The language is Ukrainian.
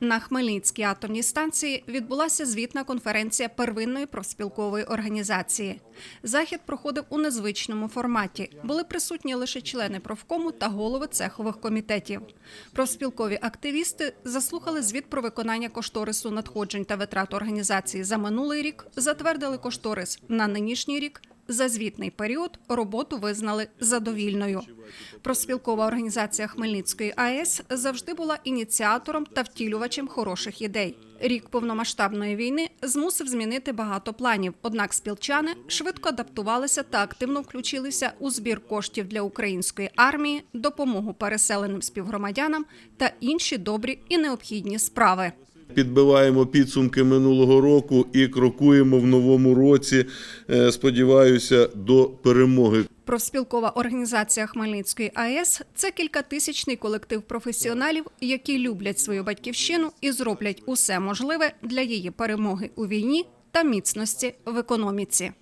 На Хмельницькій атомній станції відбулася звітна конференція первинної профспілкової організації. Захід проходив у незвичному форматі. Були присутні лише члени профкому та голови цехових комітетів. Профспілкові активісти заслухали звіт про виконання кошторису надходжень та витрат організації за минулий рік, затвердили кошторис на нинішній рік. За звітний період роботу визнали задовільною. Проспілкова організація Хмельницької АЕС завжди була ініціатором та втілювачем хороших ідей. Рік повномасштабної війни змусив змінити багато планів. Однак спілчани швидко адаптувалися та активно включилися у збір коштів для української армії, допомогу переселеним співгромадянам та інші добрі і необхідні справи. Підбиваємо підсумки минулого року і крокуємо в новому році. е, Сподіваюся, до перемоги. Профспілкова організація Хмельницької АЕС це кількатисячний колектив професіоналів, які люблять свою батьківщину і зроблять усе можливе для її перемоги у війні та міцності в економіці.